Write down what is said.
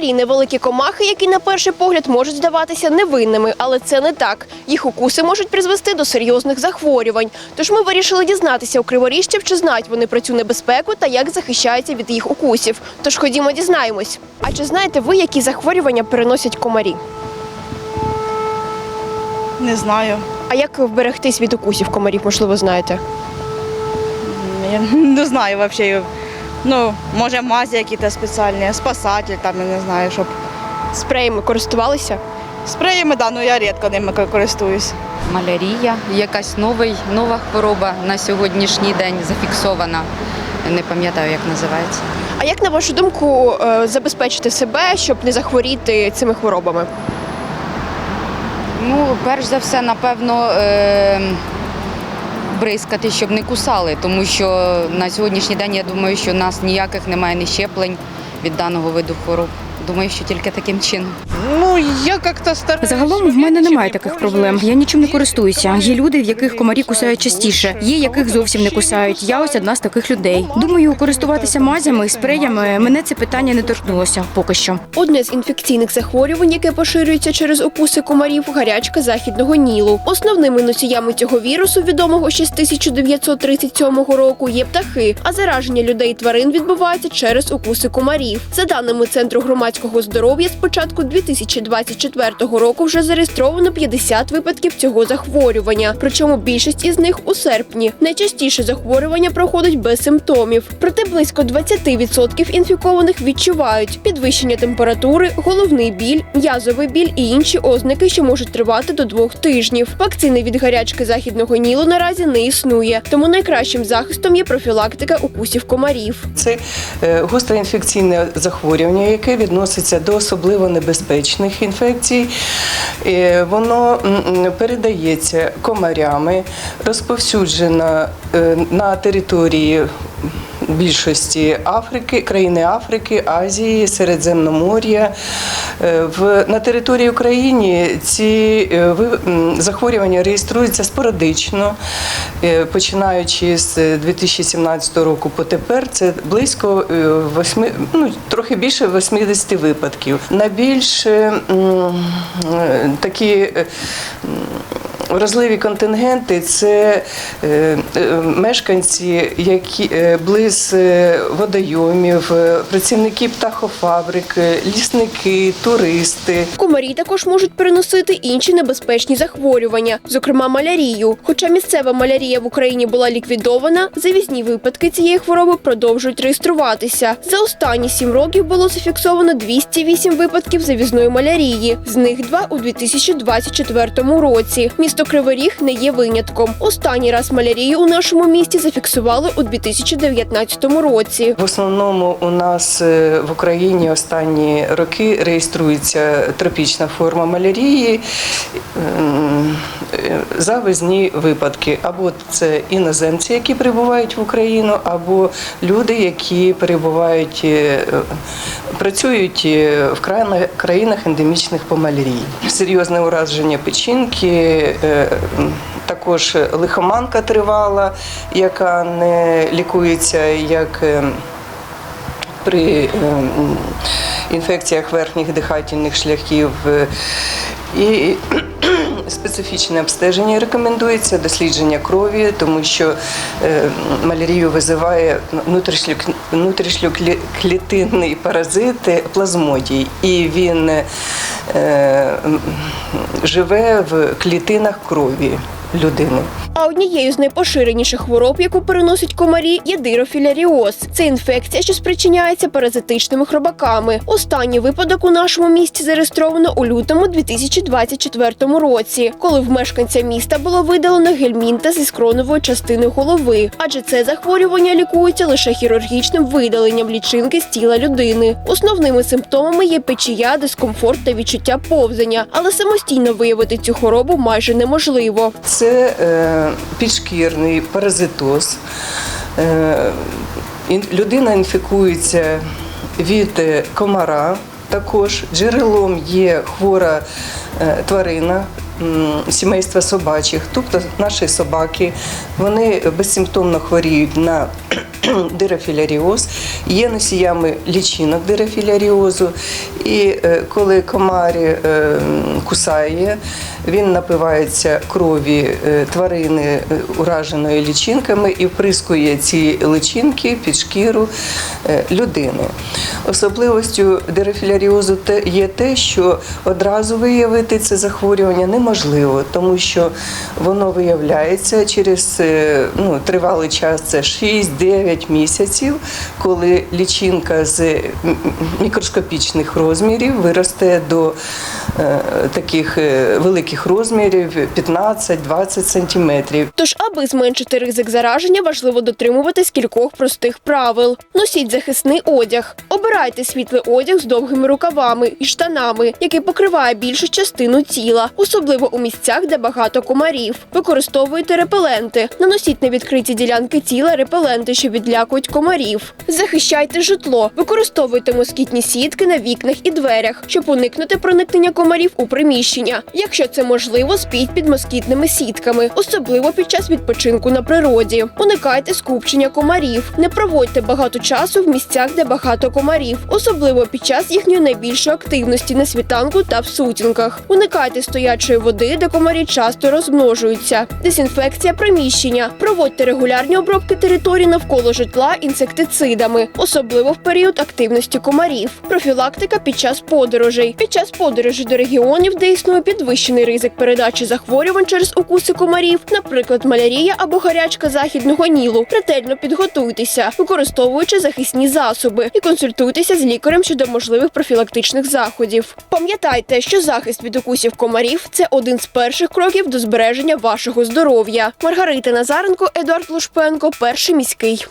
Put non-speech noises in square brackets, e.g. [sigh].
Комарі невеликі комахи, які на перший погляд можуть здаватися невинними, але це не так. Їх укуси можуть призвести до серйозних захворювань. Тож ми вирішили дізнатися у криворіжців, чи знають вони про цю небезпеку та як захищаються від їх укусів. Тож ходімо, дізнаємось. А чи знаєте ви, які захворювання переносять комарі? Не знаю. А як вберегтись від укусів комарів, можливо, знаєте? Я [laughs] не знаю взагалі. Ну, може, мазі якісь спеціальні, спасатель, там, я не знаю, щоб. Спреями користувалися? Спреями, да, ну я рідко ними користуюсь. Малярія, якась новий, нова хвороба на сьогоднішній день зафіксована. Не пам'ятаю, як називається. А як на вашу думку е, забезпечити себе, щоб не захворіти цими хворобами? Ну, перш за все, напевно, е- бризкати, щоб не кусали, тому що на сьогоднішній день я думаю, що у нас ніяких немає нещеплень від даного виду хвороб. Думаю, що тільки таким чином. Ну, я как-то стараюсь. Загалом в мене немає таких проблем. Я нічим не користуюся. Є люди, в яких комарі кусають частіше, є яких зовсім не кусають. Я ось одна з таких людей. Думаю, користуватися мазями і спреями мене це питання не торкнулося поки що. Одне з інфекційних захворювань, яке поширюється через укуси комарів, гарячка західного нілу. Основними носіями цього вірусу, відомого ще з 1937 року, є птахи, а зараження людей і тварин відбувається через укуси комарів. За даними Центру громадського здоров'я, з початку 2024 року вже зареєстровано 50 випадків цього захворювання. Причому більшість із них у серпні. Найчастіше захворювання проходить без симптомів. Проте близько 20% інфікованих відчувають підвищення температури, головний біль, м'язовий біль і інші ознаки, що можуть тривати до двох тижнів. Вакцини від гарячки західного нілу наразі не існує, тому найкращим захистом є профілактика укусів комарів. Це е, гостре інфекційне захворювання, яке відноситься до особливо небезпечних інфекцій. Е, Воно передається комарями, розповсюджено е, на території більшості Африки, країни Африки, Азії, Середземномор'я. Е, на території України ці е, захворювання реєструються спорадично, е, починаючи з 2017 року по тепер. Це близько е, восьми, ну, трохи більше 80 випадків. Найбільш е, м, е, такі Вразливі контингенти це е, е, мешканці, які е, близ водойомів, працівники птахофабрик, лісники, туристи. Комарі також можуть переносити інші небезпечні захворювання, зокрема малярію. Хоча місцева малярія в Україні була ліквідована, завізні випадки цієї хвороби продовжують реєструватися. За останні сім років було зафіксовано 208 випадків завізної малярії. З них два у 2024 році. Місто Кривий Ріг не є винятком. Останній раз малярію у нашому місті зафіксували у 2019 році. В основному у нас е, в Україні останні роки реєструється тропічна форма малярії, е, завезні випадки. Або це іноземці, які прибувають в Україну, або люди, які перебувають, е, працюють е, в країнах- ендемічних по малярії. Серйозне ураження печінки. е, Також лихоманка тривала, яка не лікується як е, при інфекціях верхніх дихательних шляхів. І специфічне обстеження рекомендується, дослідження крові, тому що е, малярію визиває внутрішньоклі- внутрішньоклітинний паразит е, плазмодій, і він е, живе в клітинах крові людини. А однією з найпоширеніших хвороб, яку переносять комарі, є дирофіляріоз. Це інфекція, що спричиняється паразитичними хробаками. Останній випадок у нашому місті зареєстровано у лютому 2024 році, коли в мешканця міста було видалено гельмінта зі скронової частини голови, адже це захворювання лікується лише хірургічним видаленням лічинки з тіла людини. Основними симптомами є печія, дискомфорт та відчуття повзання, але самостійно виявити цю хворобу майже неможливо. Це е, підшкірний паразитоз. Е, людина інфікується від е, комара. Також джерелом є хвора тварина, сімейства собачих, тобто наші собаки, вони безсимптомно хворіють на [clears throat] дирофіляріоз, є носіями лічинок дирофіляріозу. І коли комарі кусає, він напивається крові е, тварини е, ураженої лічинками і вприскує ці личинки під шкіру е, людини. Особливостю дирофіляріозу те- є те, що одразу виявити це захворювання неможливо, тому що воно виявляється через ну, тривалий час, це 6-9 місяців, коли лічинка з мікроскопічних розмірів виросте до таких е, великих розмірів 15-20 сантиметрів. Тож, аби зменшити ризик зараження, важливо дотримуватись кількох простих правил. Носіть захисний одяг. Обирайте світлий одяг з довгими рукавами і штанами, який покриває більшу частину тіла, особливо у місцях, де багато комарів. Використовуйте репеленти. Наносіть на відкриті ділянки тіла репеленти, що відлякують комарів. Захищайте житло. Використовуйте москітні сітки на вікнах і дверях, щоб уникнути проникнення комарів у приміщення. Якщо це можливо, спіть під москітними сітками, особливо під час відпочинку на природі. Уникайте скупчення комарів. Не проводьте багато часу в місцях, де багато комарів, особливо під час їхньої найбільшої активності на світанку та в сутінках. Уникайте стоячої води, де комарі часто розмножуються. Дезінфекція приміщення. Проводьте регулярні обробки території навколо житла інсектицидами, особливо в період активності комарів. Профілактика під час подорожей. Під час подорожей до регіонів, де існує підвищений ризик передачі захворювань через укуси комарів, наприклад, малярія або гарячка західного нілу. Ретельно підготуйтеся, використовуючи захисні засоби, і консультуйтеся з лікарем щодо можливих профілактичних заходів. Пам'ятайте, що захист від укусів комарів це один з перших кроків до збереження вашого здоров'я. Маргарита Назаренко, Едуард Лушпенко, перший міський.